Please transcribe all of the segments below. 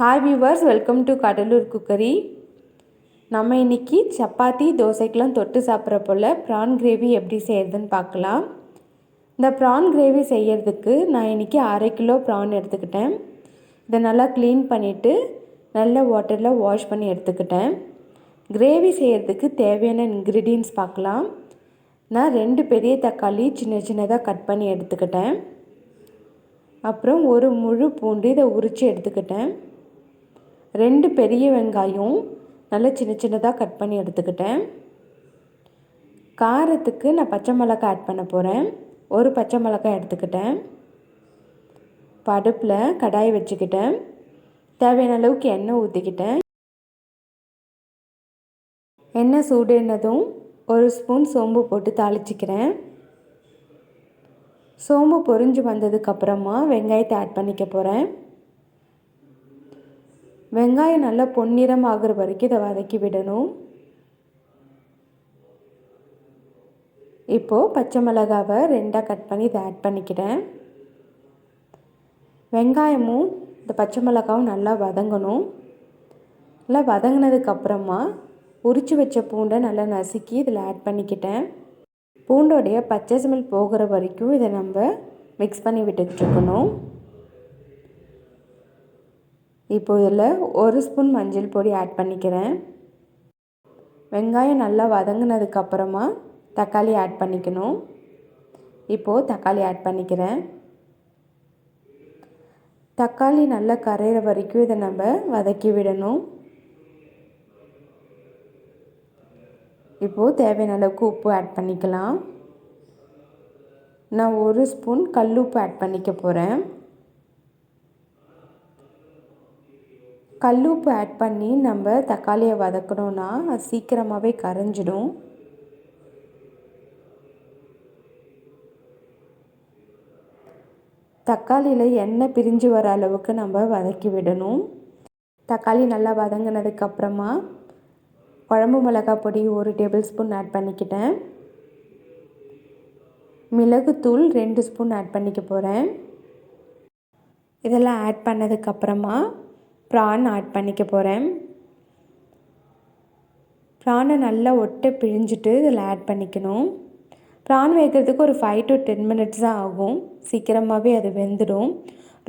Hi viewers welcome to Cuddalore cookery நம்ம இன்றைக்கி சப்பாத்தி தோசைக்கெலாம் தொட்டு சாப்பிட்ற போல் ப்ரான் கிரேவி எப்படி செய்கிறதுன்னு பார்க்கலாம். இந்த ப்ரான் கிரேவி செய்கிறதுக்கு நான் இன்றைக்கி அரை கிலோ ப்ரான் எடுத்துக்கிட்டேன். இதை நல்லா க்ளீன் பண்ணிவிட்டு நல்ல வாட்டரில் வாஷ் பண்ணி எடுத்துக்கிட்டேன். கிரேவி செய்கிறதுக்கு தேவையான இன்க்ரீடியன்ஸ் பார்க்கலாம். நான் ரெண்டு பெரிய தக்காளி சின்ன சின்னதாக கட் பண்ணி எடுத்துக்கிட்டேன். அப்புறம் ஒரு முழு பூண்டு இதை உரித்து எடுத்துக்கிட்டேன். ரெண்டு பெரிய வெங்காயம் நல்லா சின்ன சின்னதாக கட் பண்ணி எடுத்துக்கிட்டேன். காரத்துக்கு நான் பச்சை மிளகாய் ஆட் பண்ண போகிறேன் ஒரு பச்சை மிளகாய் எடுத்துக்கிட்டேன். படுப்பில் கடாய் வச்சுக்கிட்டேன். தேவையான அளவுக்கு எண்ணெய் ஊற்றிக்கிட்டேன் எண்ணெய் சூடுனதும் ஒரு ஸ்பூன் சோம்பு போட்டு தாளிச்சிக்கிறேன். சோம்பு பொரிஞ்சு வந்ததுக்கப்புறமா வெங்காயத்தை ஆட் பண்ணிக்க போகிறேன் வெங்காயம் நல்லா பொன்னிறம் ஆகிற வரைக்கும் இதை வதக்கி விடணும். இப்போது பச்சை மிளகாவை ரெண்டாக கட் பண்ணி இதை ஆட் பண்ணிக்கிறேன். வெங்காயமும் இந்த பச்சை மிளகாவும் நல்லா வதங்கணும். நல்லா வதங்கினதுக்கப்புறமா உரித்து வச்ச பூண்டை நல்லா நசுக்கி இதில் ஆட் பண்ணிக்கிட்டேன். பூண்டோடைய பச்சை ஸ்மெல் போகிற வரைக்கும் இதை நம்ம மிக்ஸ் பண்ணி விட்டுக்கிட்டு இருக்கணும். இப்போ இதில் ஒரு ஸ்பூன் மஞ்சள் பொடி ஆட் பண்ணிக்கிறேன். வெங்காயம் நல்லா வதங்கினதுக்கப்புறமா தக்காளி ஆட் பண்ணிக்கணும். இப்போது தக்காளி ஆட் பண்ணிக்கிறேன். தக்காளி நல்லா கரையிற வரைக்கும் இதை நம்ம வதக்கி விடணும். இப்போது தேவையான அளவுக்கு உப்பு ஆட் பண்ணிக்கலாம். நான் ஒரு ஸ்பூன் கல் உப்பு ஆட் பண்ணிக்க போகிறேன் கல் உப்பு ஆட் பண்ணி நம்ம தக்காளியை வதக்கணுன்னா அது சீக்கிரமாகவே கரைஞ்சிடும். தக்காளியில் எண்ணெய் பிரிஞ்சு வர அளவுக்கு நம்ம வதக்கி விடணும். தக்காளி நல்லா வதங்கினதுக்கப்புறமா குழம்பு மிளகாய் பொடி ஒரு டேபிள் ஸ்பூன் ஆட் பண்ணிக்கிட்டேன். மிளகுத்தூள் ரெண்டு ஸ்பூன் ஆட் பண்ணிக்க போகிறேன் இதெல்லாம் ஆட் பண்ணதுக்கப்புறமா ப்ரான் ஆட் பண்ணிக்க போகிறேன் ப்ரானை நல்லா ஒட்டை பிழிஞ்சிட்டு இதில் ஆட் பண்ணிக்கணும். ப்ரான் வேகிறதுக்கு ஒரு ஃபைவ் டு டென் மினிட்ஸ் தான் ஆகும். சீக்கிரமாகவே அது வெந்துடும்.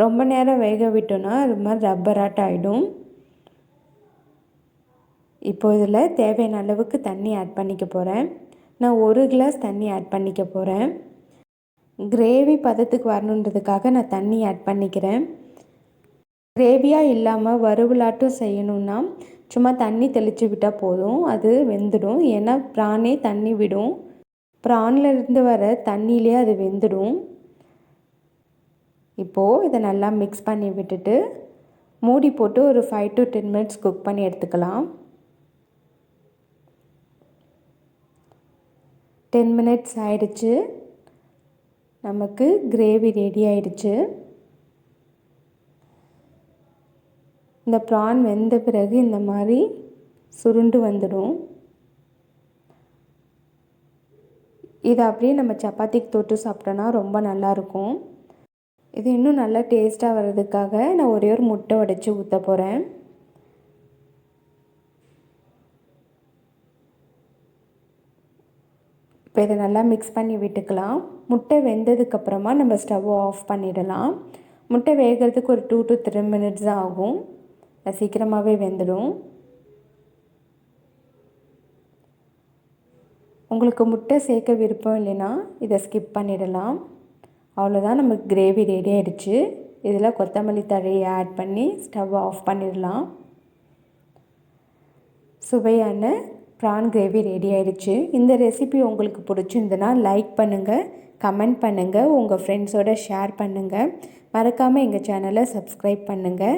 ரொம்ப நேரம் வேக விட்டோன்னா அது மாதிரி ரப்பராட் ஆகிடும் இப்போ இதில் தேவையான அளவுக்கு தண்ணி ஆட் பண்ணிக்க போகிறேன் நான் ஒரு கிளாஸ் தண்ணி ஆட் பண்ணிக்க போகிறேன் கிரேவி பதத்துக்கு வரணுன்றதுக்காக நான் தண்ணி ஆட் பண்ணிக்கிறேன். கிரேவியாக இல்லாமல் வறுவலாட்டும் செய்யணும்னா சும்மா தண்ணி தெளித்து விட்டால் போதும். அது வெந்துடும். ஏன்னா ப்ரானே தண்ணி விடும். ப்ரானில் இருந்து வர தண்ணியிலே அது வெந்துடும். இப்போது இதை நல்லா மிக்ஸ் பண்ணி விட்டுட்டு மூடி போட்டு ஒரு five to ten minutes cook பண்ணி எடுத்துக்கலாம். டென் மினிட்ஸ் ஆயிடுச்சு. நமக்கு கிரேவி ரெடி ஆயிடுச்சு. இந்த ப்ரான் வெந்த பிறகு இந்த மாதிரி சுருண்டு வந்துடும். இதை அப்படியே நம்ம சப்பாத்திக்கு தொட்டு சாப்பிட்டோன்னா ரொம்ப நல்லாயிருக்கும் இது இன்னும் நல்லா டேஸ்ட்டாக வர்றதுக்காக நான் ஒரே ஒரு முட்டை உடைச்சி ஊற்ற போகிறேன் இப்போ இதை நல்லா மிக்ஸ் பண்ணி விட்டுக்கலாம். முட்டை வெந்ததுக்கப்புறமா நம்ம ஸ்டவ் ஆஃப் பண்ணிடலாம். முட்டை வேகிறதுக்கு ஒரு டூ டு த்ரீ மினிட்ஸ் தான் ஆகும். சீக்கிரமாகவே வெந்துடும். உங்களுக்கு முட்டை சேர்க்க விருப்பம் இல்லைன்னா இதை ஸ்கிப் பண்ணிடலாம். அவ்வளோதான் நமக்கு கிரேவி ரெடி ஆகிடுச்சு இதில் கொத்தமல்லி தழையை ஆட் பண்ணி ஸ்டவ் ஆஃப் பண்ணிடலாம். சுவையான ப்ரான் கிரேவி ரெடி ஆகிடுச்சு இந்த ரெசிபி உங்களுக்கு பிடிச்சிருந்துன்னா லைக் பண்ணுங்கள் கமெண்ட் பண்ணுங்கள் உங்கள் ஃப்ரெண்ட்ஸோட ஷேர் பண்ணுங்கள் மறக்காமல் எங்கள் சேனலை சப்ஸ்கிரைப் பண்ணுங்கள்